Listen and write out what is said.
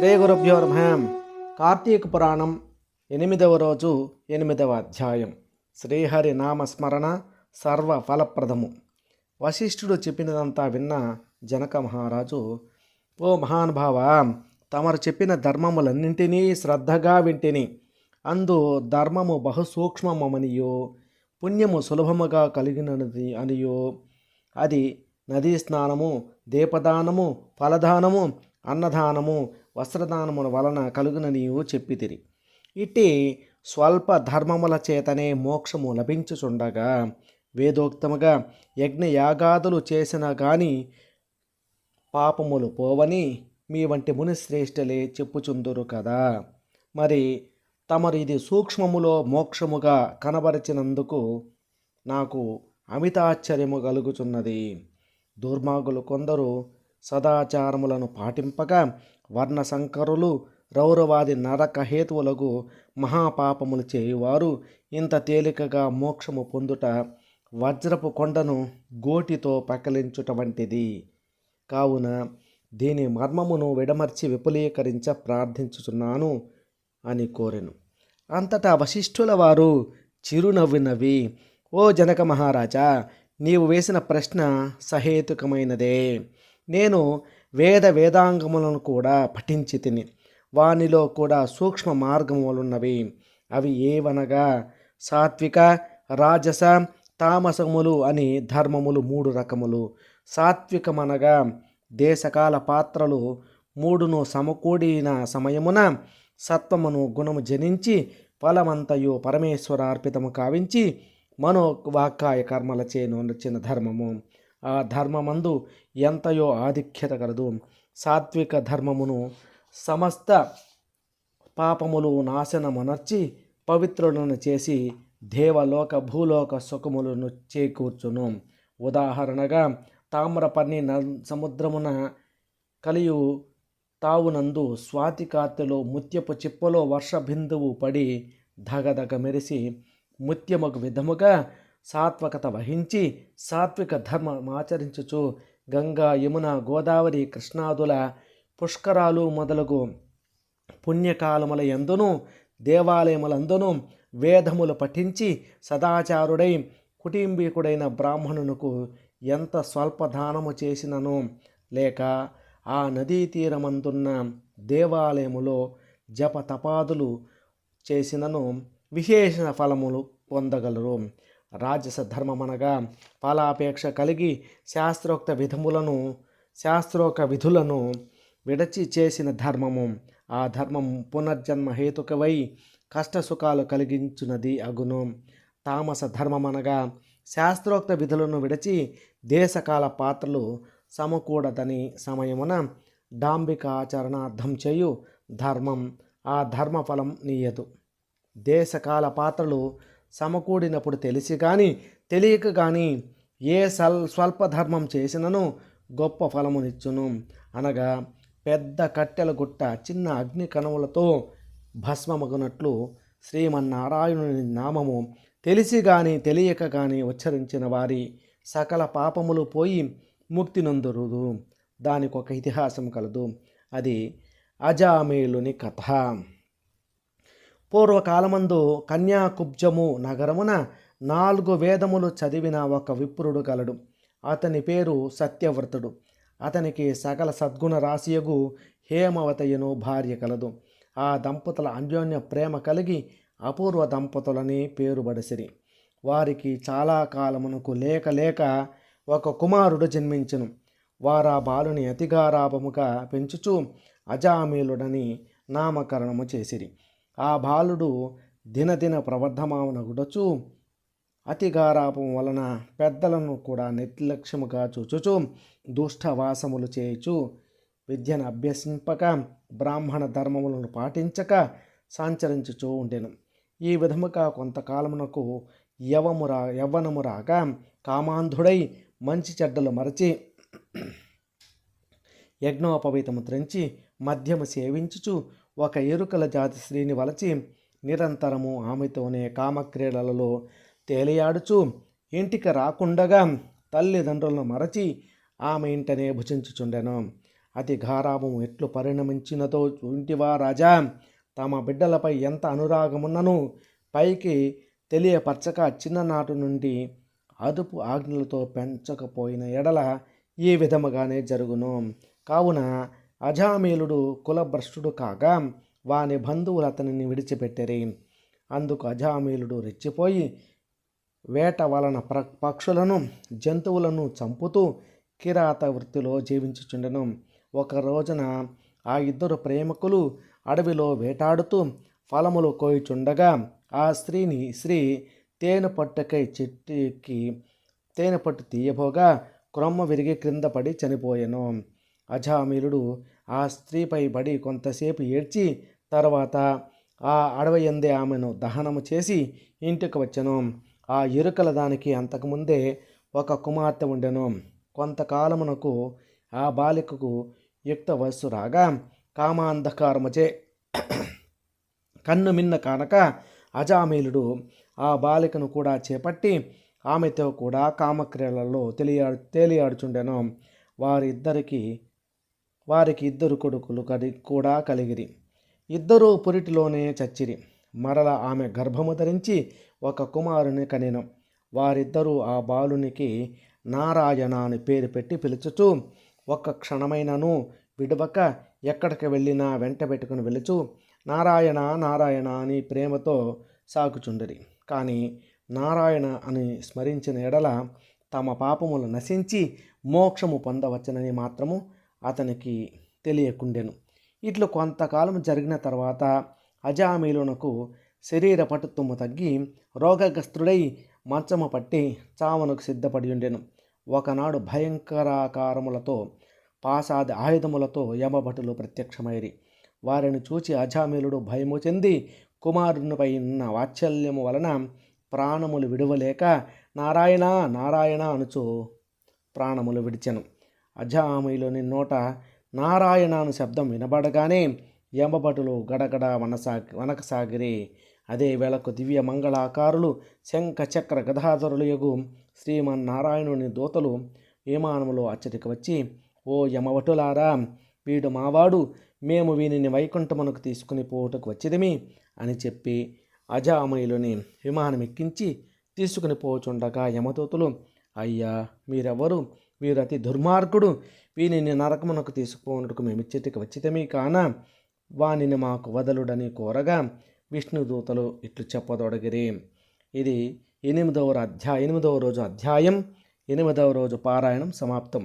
శ్రీ గురుభ్యో నమ. కార్తీక పురాణం ఎనిమిదవ రోజు ఎనిమిదవ అధ్యాయం. శ్రీహరి నామస్మరణ సర్వ ఫలప్రదము వశిష్ఠుడు చెప్పినదంతా విన్న జనక మహారాజు ఓ మహానుభావ తమరు చెప్పిన ధర్మములన్నింటినీ శ్రద్ధగా వింటిని. అందు ధర్మము బహుసూక్ష్మమనియో పుణ్యము సులభముగా కలిగినది అనియో. అది నదీ స్నానము దీపదానము ఫలదానము అన్నదానము వస్త్రదానముల వలన కలుగుననియు చెప్పితిరి. ఇట్టి స్వల్ప ధర్మముల చేతనే మోక్షము లభించుచుండగా వేదోక్తముగా యజ్ఞ యాగాదులు చేసిన గాని పాపములు పోవని మీ వంటి మునిశ్రేష్ఠలే చెప్పుచుందురు కదా. మరి తమరు ఇది సూక్ష్మములో మోక్షముగా కనబరిచినందుకు నాకు అమితాశ్చర్యము కలుగుచున్నది. దుర్మార్గులు కొందరు సదాచారములను పాటింపగా వర్ణ సంకరులు రౌరవాది నరకహేతువులకు మహాపాపములు చేయువారు ఇంత తేలికగా మోక్షము పొందుట వజ్రపు కొండను గోటితో పకలించుట వంటిది. కావున దీని మర్మమును విడమర్చి విపులీకరించ ప్రార్థించుచున్నాను అని కోరెను. అంతటా వశిష్ఠుల వారు చిరునవ్వినవి ఓ జనక మహారాజా నీవు వేసిన ప్రశ్న సహేతుకమైనదే. నేను వేద వేదాంగములను కూడా పఠించి తిని వానిలో కూడా సూక్ష్మ మార్గములున్నవి. అవి ఏవనగా సాత్విక రాజస తామసములు అని ధర్మములు మూడు రకములు. సాత్వికమనగా దేశకాల పాత్రలు మూడును సమకూడిన సమయమున సత్వమును గుణము జనించి ఫలమంతయు పరమేశ్వరార్పితము కావించి మనో వాక్కాయ కర్మలచే నొచ్చిన ధర్మము. ధర్మమందు ఎంతయో ఆధిక్యత కలదు. సాత్విక ధర్మమును సమస్త పాపములు నాశనమునర్చి పవిత్రులను చేసి దేవలోక భూలోక సుఖములను చేకూర్చును. ఉదాహరణగా తామ్రపర్ణి న సముద్రమున కలియు తావునందు స్వాతికాత్తెలో ముత్యపు చిప్పలో వర్ష బిందువు పడి ధగధగ మెరిసి ముత్యముకు విధముగా సాత్వకత వహించి సాత్విక ధర్మమాచరించుచు గంగా యమున గోదావరి కృష్ణాదుల పుష్కరాలు మొదలగు పుణ్యకాలముల ఎందును దేవాలయములందును వేదములు పఠించి సదాచారుడై కుటుంబీకుడైన బ్రాహ్మణునకు ఎంత స్వల్పదానము చేసినను? లేక ఆ నదీ తీరమందున్న దేవాలయములో జప తపాదులు చేసినను విశేష ఫలములు పొందగలరు? రాజస ధర్మమనగా ఫలాపేక్ష కలిగి శాస్త్రోక్త విధములను శాస్త్రోక్త విధులను విడచి చేసిన ధర్మము. ఆ ధర్మం పునర్జన్మ హేతుకవై కష్టసుఖాలు కలిగించున్నది అగును. తామస ధర్మమనగా శాస్త్రోక్త విధులను విడచి దేశకాల పాత్రలు సమకూడదని సమయమున డాంబిక ఆచరణార్థం చేయు ధర్మం. ఆ ధర్మఫలం నీయదు. దేశకాల పాత్రలు సమకూడినప్పుడు తెలిసి కానీ తెలియక కానీ ఏ సల్ స్వల్ప ధర్మం చేసినను గొప్ప ఫలమునిచ్చును. అనగా పెద్ద కట్టెల గుట్ట చిన్న అగ్ని కణములతో భస్మమగునట్లు శ్రీమన్నారాయణుని నామము తెలిసి కానీ తెలియక కానీ ఉచ్చరించిన వారి సకల పాపములు పోయి ముక్తి నొందురుదు. దానికి ఒక ఇతిహాసం కలదు. అది అజామేలుని కథ. పూర్వకాలమందు కన్యాకుబ్జము నగరమున నాలుగు వేదములు చదివిన ఒక విప్రుడు కలడు. అతని పేరు సత్యవ్రతుడు. అతనికి సకల సద్గుణ రాశియగు హేమవతయను భార్య కలదు. ఆ దంపతుల అన్యోన్య ప్రేమ కలిగి అపూర్వ దంపతులని పేరుబడిసిరి. వారికి చాలా కాలమునకు లేక లేక ఒక కుమారుడు జన్మించను. వారా బాలుని అతిగారాభముగా పెంచుచు అజామీలుడని నామకరణము చేసిరి. ఆ బాలుడు దినదిన ప్రవర్ధమానగుడచు అతిగారాపం వలన పెద్దలను కూడా నిర్లక్ష్యముగా చూచుచు దుష్టవాసములు చేయుచు విద్యను అభ్యసింపక బ్రాహ్మణ ధర్మములను పాటించక సంచరించుచూ ఉండెను. ఈ విధముగా కొంతకాలమునకు యవమురా యవ్వనము రాగా కామాంధుడై మంచి చెడ్డలు మరచి యజ్ఞోపవీతము త్రెంచి మద్యము సేవించుచు ఒక ఎరుకల జాతి స్త్రీని వలచి నిరంతరము ఆమెతోనే కామక్రీడలలో తేలియాడుచు ఇంటికి రాకుండగా తల్లిదండ్రులను మరచి ఆమె ఇంటనే భుజించుచుండెను. అతి గారాభం ఎట్లు పరిణమించినదో ఇంటివా రాజా! తమ బిడ్డలపై ఎంత అనురాగమున్నను! పైకి తెలియపరచక చిన్ననాటి నుండి అదుపు ఆజ్ఞలతో పెంచకపోయిన ఎడల ఈ విధముగానే జరుగును. కావున అజామీలుడు కులభ్రష్టుడు కాగా వాని బంధువులు అతనిని విడిచిపెట్టిరి. అందుకు అజామీలుడు రెచ్చిపోయి వేట వలన ప్ర పక్షులను జంతువులను చంపుతూ కిరాత వృత్తిలో జీవించుచుండెను. ఒక రోజున ఆ ఇద్దరు ప్రేమికులు అడవిలో వేటాడుతూ ఫలములు కోయిచుండగా ఆ స్త్రీని స్త్రీ తేనె పట్టుకై చెట్టు ఎక్కి తేనె పట్టు తీయబోగా క్రొమ్మ విరిగి క్రింద పడి చనిపోయెను. అజామీలుడు ఆ స్త్రీపై పడి కొంతసేపు ఏడ్చి తర్వాత ఆ అడవి ఎందే ఆమెను దహనము చేసి ఇంటికి వచ్చెను. ఆ ఎరుకల దానికి అంతకుముందే ఒక కుమార్తె ఉండెను. కొంతకాలమునకు ఆ బాలికకు యుక్త వయస్సు రాగా కామాంధకారముచే కన్ను మిన్న కానక అజామీలుడు ఆ బాలికను కూడా చేపట్టి ఆమెతో కూడా కామక్రియలలో తెలియాడు తేలియాడుచుండెను. వారిద్దరికీ వారికి ఇద్దరు కొడుకులు కడి కూడా కలిగిరి. ఇద్దరూ పురిటిలోనే చచ్చిరి. మరల ఆమె గర్భము ధరించి ఒక కుమారుని కనెను వారిద్దరూ ఆ బాలునికి నారాయణ అని పేరు పెట్టి పిలుచుచు ఒక్క క్షణమైనను విడవక ఎక్కడికి వెళ్ళినా వెంట పెట్టుకుని వెళుచు నారాయణ నారాయణ అని ప్రేమతో సాగుచుండరి. కానీ నారాయణ అని స్మరించిన ఎడల తమ పాపములు నశించి మోక్షము పొందవచ్చనని మాత్రము అతనికి తెలియకుండెను. ఇట్లు కొంతకాలం జరిగిన తర్వాత అజామీలునకు శరీర పటుత్వము తగ్గి రోగగ్రస్తుడై మంచము పట్టి చావనకు సిద్ధపడి ఉండెను ఒకనాడు భయంకరాకారములతో పాసాది ఆయుధములతో యమభటులు ప్రత్యక్షమైరి వారిని చూచి అజామీలుడు భయము చెంది కుమారునిపై ఉన్న వాత్సల్యము వలన ప్రాణములు విడువలేక నారాయణ నారాయణ అనుచు ప్రాణములు విడిచెను. అజామీలుని నోట నారాయణాను శబ్దం వినబడగానే యమభటులు గడగడ వనసాగి వనకసాగిరి. అదే వేళకు దివ్య మంగళాకారులు శంఖ చక్ర గదాధరులు యగు శ్రీమన్నారాయణుని దూతలు విమానములో అచ్చటికి వచ్చి ఓ యమవటులారా వీడు మావాడు మేము వీనిని వైకుంఠమునకు తీసుకుని పోవుటకు వచ్చిదిమి అని చెప్పి అజామయులని విమానం ఎక్కించి తీసుకుని పోచుండగా యమదూతులు అయ్యా మీరెవరు? వీరు అతి దుర్మార్గుడు. వీనిని నరకమునకు తీసుకుపోనుటకు మేము ఇచ్చటికి వచ్చితమే కాన వానిని మాకు వదలుడని కోరగా విష్ణుదూతలు ఇట్లు చెప్పదొడగిరి. ఇది ఎనిమిదవ అధ్యాయ ఎనిమిదవ రోజు అధ్యాయం ఎనిమిదవ రోజు పారాయణం సమాప్తం.